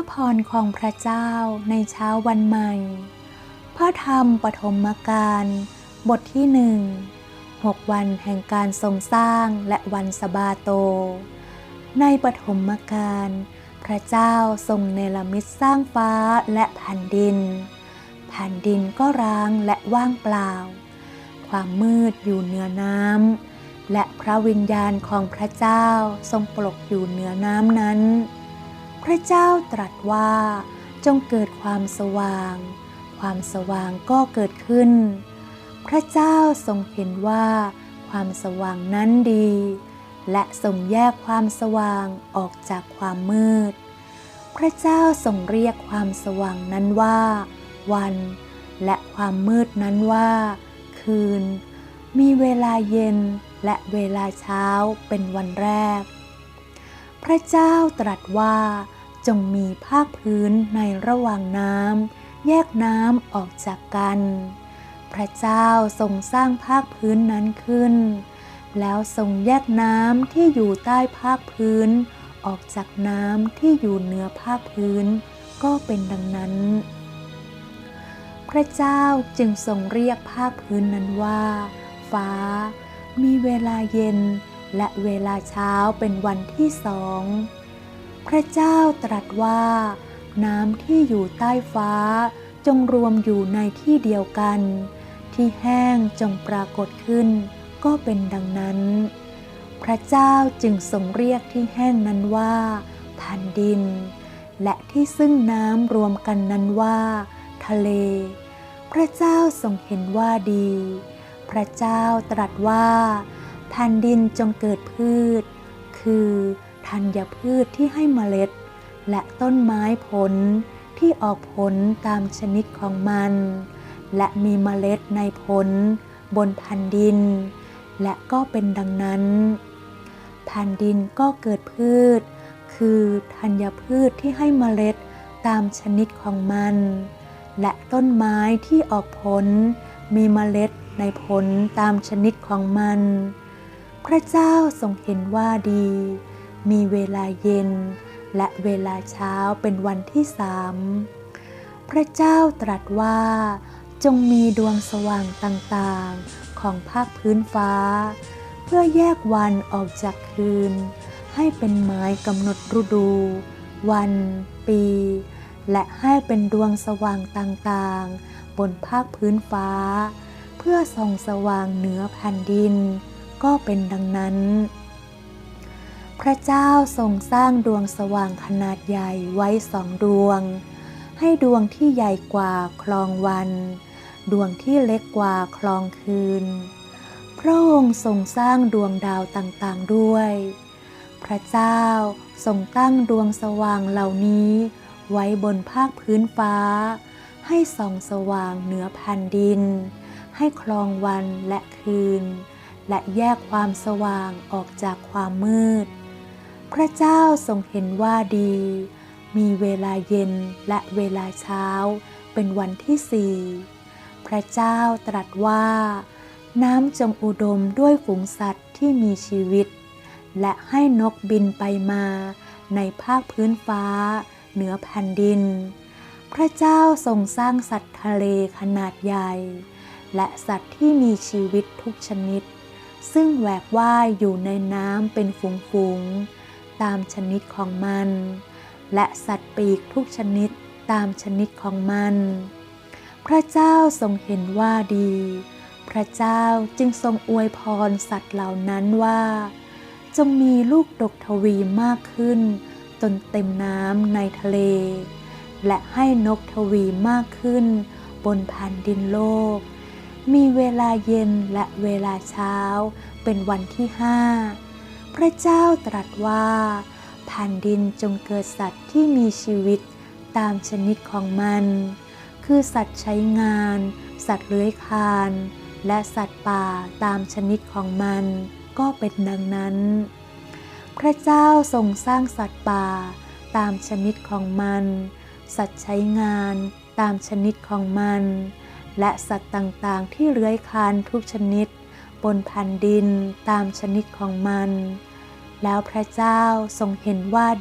ระพรของพระเจ้าในเช้าวันใหม่ พระธรรมปฐมกาลบทที่หนึ่งหกวันแห่งการทรงสร้างและวันสบาโต ในปฐมกาลพระเจ้าทรงเนรมิตสร้างฟ้าและแผ่นดิน แผ่นดินก็ร้างและว่างเปล่า ความมืดอยู่เหนือน้ำและพระวิญญาณของพระเจ้าทรงปกอยู่เหนือน้ำนั้น พระเจ้าตรัสว่า จงเกิดความสว่าง ความสว่างก็เกิดขึ้น พระเจ้าทรงเห็นว่า ความสว่างนั้นดี และทรงแยกความสว่างออกจากความมืด พระเจ้าทรงเรียกความสว่างนั้นว่า วัน และความมืดนั้นว่า คืน มีเวลาเย็นและเวลาเช้าเป็นวันแรก พระเจ้าตรัสว่า จงมีภาคพื้นในระหว่างน้ำแยกน้ำออกจากกัน พระเจ้าทรงสร้างภาคพื้นนั้นขึ้น แล้วทรงแยกน้ำที่อยู่ใต้ภาคพื้น ออกจากน้ำที่อยู่เหนือภาคพื้น ก็เป็นดังนั้น พระเจ้าจึงทรงเรียกภาคพื้นนั้นว่า ฟ้า มีเวลาเย็น และเวลาเช้าเป็นวันที่สอง พระเจ้าตรัสว่า น้ำที่อยู่ใต้ฟ้าจงรวมอยู่ในที่เดียวกัน ที่แห้งจงปรากฏขึ้น ก็เป็นดังนั้น พระเจ้าจึงทรงเรียกที่แห้งนั้นว่าแผ่นดิน และที่ซึ่งน้ำรวมกันนั้นว่า ทะเล พระเจ้าทรงเห็นว่าดี พระเจ้าตรัสว่า แผ่นดินจงเกิดพืช คือธัญพืชที่ให้เมล็ด และต้นไม้ผลที่ออกผลตามชนิดของมัน และมีเมล็ดในผลบนแผ่นดิน และก็เป็นดังนั้น แผ่นดินก็เกิดพืช คือธัญพืชที่ให้เมล็ดตามชนิดของมัน และต้นไม้ที่ออกผลมีเมล็ดในผลตามชนิดของมัน พระเจ้าทรงเห็นว่าดี มีเวลาเย็น และเวลาเช้าเป็นวันที่สามพระเจ้าตรัสว่า จงมีดวงสว่างต่างๆของภาคพื้นฟ้า เพื่อแยกวันออกจากคืน ให้เป็นหมายกำหนดฤดู วัน ปี และให้เป็นดวงสว่างต่างๆ บนภาคพื้นฟ้า เพื่อส่องสว่างเหนือแผ่นดิน ก็เป็นดังนั้น พระเจ้าทรงสร้างดวงสว่างขนาดใหญ่ไว้สองดวง ให้ดวงที่ใหญ่กว่าคลองวัน ดวงที่เล็กกว่าคลองคืน พระองค์ทรงสร้างดวงดาวต่างๆด้วย พระเจ้าทรงตั้งดวงสว่างเหล่านี้ ไว้บนภาคพื้นฟ้า ให้ส่องสว่างเหนือแผ่นดิน ให้คลองวันและคืน และแยกความสว่างออกจากความมืด พระเจ้าทรงเห็นว่าดี มีเวลาเย็นและเวลาเช้า เป็นวันที่สี่พระเจ้าตรัสว่า น้ำจงอุดมด้วยฝูงสัตว์ที่มีชีวิต และให้นกบินไปมาในภาคพื้นฟ้า เหนือแผ่นดิน พระเจ้าทรงสร้างสัตว์ทะเลขนาดใหญ่ และสัตว์ที่มีชีวิตทุกชนิด ซึ่งแหวกว่ายอยู่ในน้ำเป็นฝูงๆ ตามชนิดของมัน และสัตว์ปีกทุกชนิดตามชนิดของมัน พระเจ้าทรงเห็นว่าดี พระเจ้าจึงทรงอวยพรสัตว์เหล่านั้นว่า จงมีลูกดกทวีมากขึ้น จนเต็มน้ำในทะเล และให้นกทวีมากขึ้น บนแผ่นดินโลก มีเวลาเย็นและเวลาเช้า เป็นวันที่ห้าพระเจ้าตรัสว่าแผ่นดินจงเกิดสัตว์ที่มีชีวิตตามชนิดของมัน คือสัตว์ใช้งาน สัตว์เลื้อยคลาน และสัตว์ป่าตามชนิดของมัน ก็เป็นดังนั้น พระเจ้าทรงสร้างสัตว์ป่าตามชนิดของมัน สัตว์ใช้งานตามชนิดของมัน และสัตว์ต่างๆ ที่เลื้อยคลานทุกชนิด บนแผ่นดินตามชนิดของมัน แล้วพระเจ้าทรงเห็นว่าดี